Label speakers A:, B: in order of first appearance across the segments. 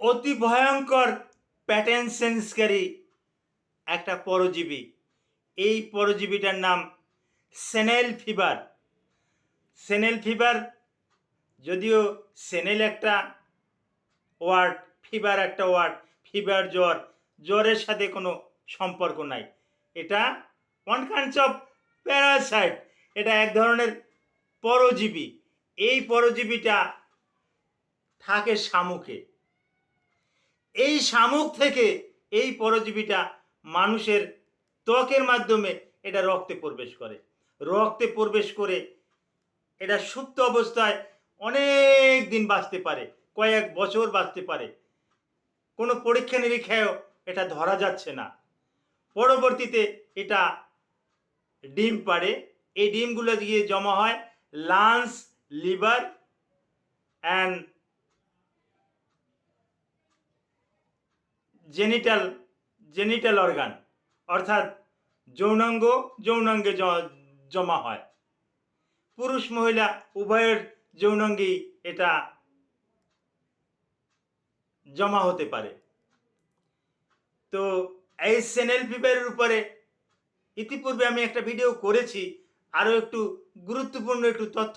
A: অতি ভয়ঙ্কর প্যাটার্ন সেন্সকারী একটা পরজীবী। এই পরজীবীটার নাম সেনেল ফিভার সেনেল ফিভার যদিও সেনেল একটা ওয়ার্ড ফিভার একটা ওয়ার্ড ফিভার জ্বর, জ্বরের সাথে কোনো সম্পর্ক নাই। এটা ওয়ান কাইন্ডস অফ প্যারাসাইট এটা এক ধরনের পরজীবী। এই পরজীবীটা থাকে শামুকে। এই শামুক থেকে এই পরজীবীটা মানুষের ত্বকের মাধ্যমে এটা রক্তে প্রবেশ করে। রক্তে প্রবেশ করে এটা সুপ্ত অবস্থায় অনেক দিন বাঁচতে পারে, কয়েক বছর বাঁচতে পারে। কোনো পরীক্ষা নিরীক্ষায়ও এটা ধরা যাচ্ছে না। পরবর্তীতে এটা ডিম পারে এই ডিমগুলো দিয়ে জমা হয় lungs liver and genital genital organ অর্থাৎ যৌনাঙ্গ, যৌনাঙ্গে জমা হয়। পুরুষ মহিলা, উভয়ের যৌনাঙ্গেই এটা জমা হতে পারে। তো এই সেনেল ফিভারের উপরে ইতিপূর্বে আমি একটা ভিডিও করেছি, আরও একটু গুরুত্বপূর্ণ একটু তথ্য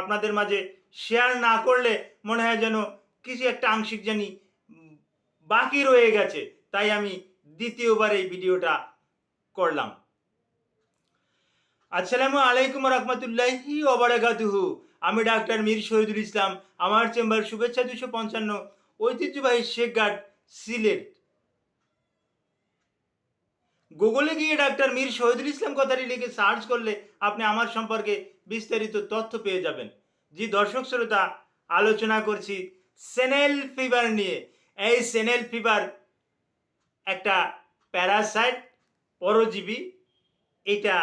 A: আপনাদের মাঝে শেয়ার না করলে মনে হয় যেন কিছু একটা আংশিক জানি বাকি রয়ে গেছে, তাই আমি দ্বিতীয়বার এই ভিডিওটা করলাম। আসসালামু আলাইকুম রহমতুল্লাহি ওবরাকাতুহু আমি ডাক্তার মীর শহীদুল ইসলাম। আমার চেম্বার শুভেচ্ছা দুশো পঞ্চান্ন। ঐতিহ্যবাহী শেখ গার্ড সিলেট। গুগলে গিয়ে ডাক্তার মীর শহীদুল ইসলাম কথাটি লিখে সার্চ করলে আপনি আমার সম্পর্কে বিস্তারিত তথ্য পেয়ে যাবেন। জি, দর্শক শ্রোতা, আলোচনা করছি সেনেল ফিভার নিয়ে। এই সেনেল ফিভার একটা প্যারাসাইট, পরজীবী, এটা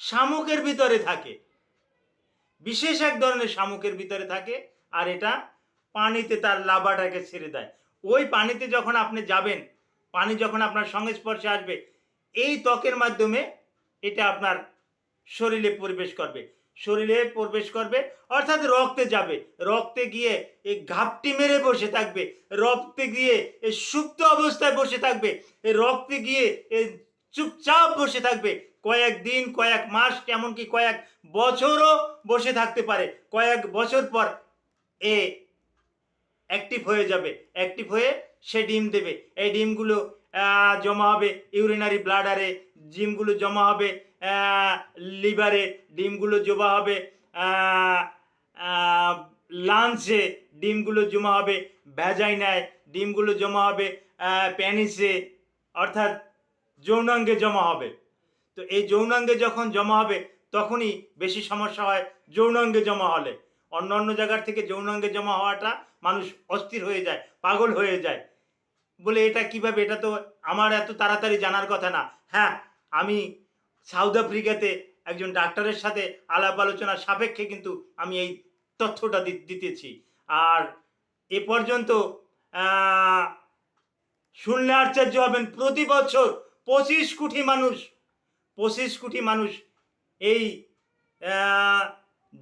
A: শামুকের ভিতরে থাকে। বিশেষ এক ধরনের শামুকের ভিতরে থাকে আর এটা পানিতে তার লাভাটাকে ছেড়ে দেয়। ওই পানিতে যখন আপনি যাবেন, পানি যখন আপনার সংস্পর্শে আসবে, এই ত্বকের মাধ্যমে এটা আপনার শরীরে প্রবেশ করবে। শরীরে প্রবেশ করবে, অর্থাৎ রক্তে যাবে। রক্তে গিয়ে এই ঘাপটি মেরে বসে থাকবে। রক্তে গিয়ে এই সুপ্ত অবস্থায় বসে থাকবে। এই রক্তে গিয়ে এই চুপচাপ বসে থাকবে। কয়েক দিন কয়েক মাস, এমনকি কয়েক বছরও বসে থাকতে পারে। কয়েক বছর পর এ অ্যাক্টিভ হয়ে যাবে। অ্যাক্টিভ হয়ে সে ডিম দেবে। এই ডিমগুলো জমা হবে ইউরিনারি ব্লাডারে ডিমগুলো জমা হবে লিভারে ডিমগুলো জমা হবে লাঞ্চে ডিমগুলো জমা হবে ভ্যাজাইনায় ডিমগুলো জমা হবে প্যানিসে অর্থাৎ যৌনাঙ্গে জমা হবে। তো এই যৌনাঙ্গে যখন জমা হবে, তখনই বেশি সমস্যা হয় যৌনাঙ্গে জমা হলে। অন্য অন্য জায়গার থেকে যৌনাঙ্গে জমা হওয়াটা মানুষ অস্থির হয়ে যায়, পাগল হয়ে যায়। বলে এটা কীভাবে? এটা তো আমার এত তাড়াতাড়ি জানার কথা না। হ্যাঁ আমি সাউথ আফ্রিকাতে একজন ডাক্তারের সাথে আলাপ আলোচনার সাপেক্ষে কিন্তু আমি এই তথ্যটা দিতেছি। আর এ পর্যন্ত শুনলে আশ্চর্য হবেন, প্রতি বছর পঁচিশ কোটি মানুষ, পঁচিশ কোটি মানুষ এই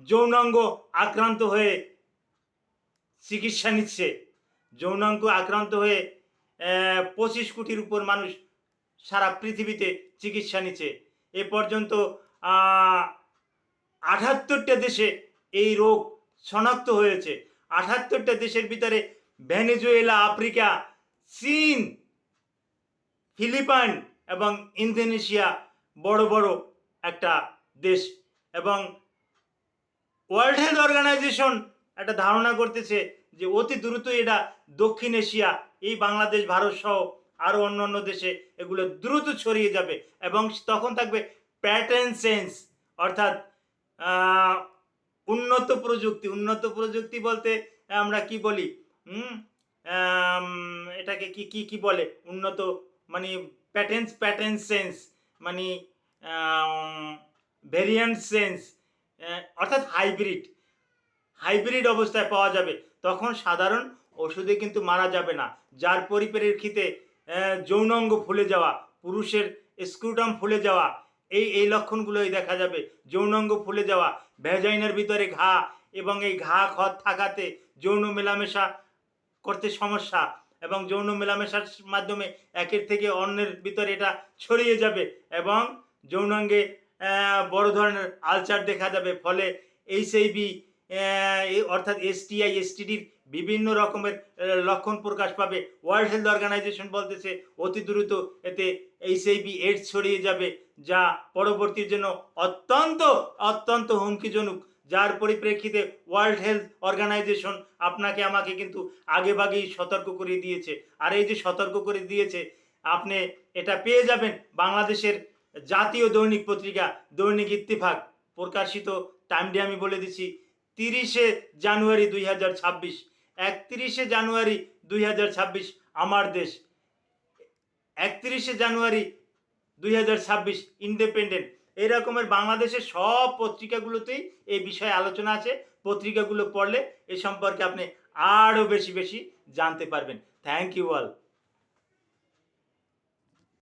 A: যৌনাঙ্গ আক্রান্ত হয়ে চিকিৎসা নিচ্ছে। যৌনাঙ্গ আক্রান্ত হয়ে পঁচিশ কোটির উপর মানুষ সারা পৃথিবীতে চিকিৎসা নিচ্ছে। এ পর্যন্ত আঠাত্তরটা দেশে এই রোগ শনাক্ত হয়েছে। আঠাত্তরটা দেশের ভিতরে ভেনেজুয়েলা, আফ্রিকা, চীন, ফিলিপাইন এবং ইন্দোনেশিয়া বড় বড় একটা দেশ এবং ওয়ার্ল্ড হেলথ অর্গানাইজেশন একটা ধারণা করতেছে যে অতি দ্রুত এটা দক্ষিণ এশিয়া, এই বাংলাদেশ, ভারত সহ আরও অন্য অন্য দেশে এগুলো দ্রুত ছড়িয়ে যাবে এবং তখন থাকবে প্যাটার্ন সেন্স অর্থাৎ উন্নত প্রযুক্তি। উন্নত প্রযুক্তি বলতে আমরা কি বলি? এটাকে কি কি কি বলে? উন্নত মানে প্যাটার্নস প্যাটার্ন সেন্স মানে ভেরিয়েন্ট সেন্স অর্থাৎ হাইব্রিড হাইব্রিড অবস্থায় পাওয়া যাবে। তখন সাধারণ ওষুধে কিন্তু মারা যাবে না। যার পরিপ্রেক্ষিতে যৌনাঙ্গ ফুলে যাওয়া, পুরুষের স্ক্রুটাম ফুলে যাওয়া, এই এই লক্ষণগুলোই দেখা যাবে। যৌনাঙ্গ ফুলে যাওয়া, ভ্যাজাইনার ভিতরে ঘা এবং এই ঘা খত থাকাতে যৌন মেলামেশা করতে সমস্যা এবং যৌন মেলামেশার মাধ্যমে একের থেকে অন্যের ভিতরে এটা ছড়িয়ে যাবে এবং যৌনাঙ্গে বড় ধরনের আলচার দেখা যাবে। ফলে এইচআইভি অর্থাৎ এসটিআই এসটিডির বিভিন্ন রকমের লক্ষণ প্রকাশ পাবে। ওয়ার্ল্ড হেলথ অর্গানাইজেশন বলতেছে, অতি দ্রুত এতে এইচআইভি এইডস ছড়িয়ে যাবে, যা পরবর্তীর জন্য অত্যন্ত অত্যন্ত হুমকিজনক। যার পরিপ্রেক্ষিতে ওয়ার্ল্ড হেলথ অর্গানাইজেশন আপনাকে আমাকে কিন্তু আগেভাগেই সতর্ক করে দিয়েছে। আর এই যে সতর্ক করে দিয়েছে, আপনি এটা পেয়ে যাবেন বাংলাদেশের জাতীয় দৈনিক পত্রিকা, দৈনিক ইত্তেফাক। প্রকাশিত টাইমটি আমি বলে দিচ্ছি তিরিশে জানুয়ারি দুই হাজার ছাব্বিশ। একত্রিশে জানুয়ারি দুই হাজার ছাব্বিশ আমার দেশ। একত্রিশে জানুয়ারি দুই হাজার ছাব্বিশ ইন্ডিপেন্ডেন্ট। এই রকমের বাংলাদেশের সব পত্রিকাগুলোতেই এই বিষয়ে আলোচনা আছে। পত্রিকাগুলো পড়লে এ সম্পর্কে আপনি আরও বেশি বেশি জানতে পারবেন। Thank you all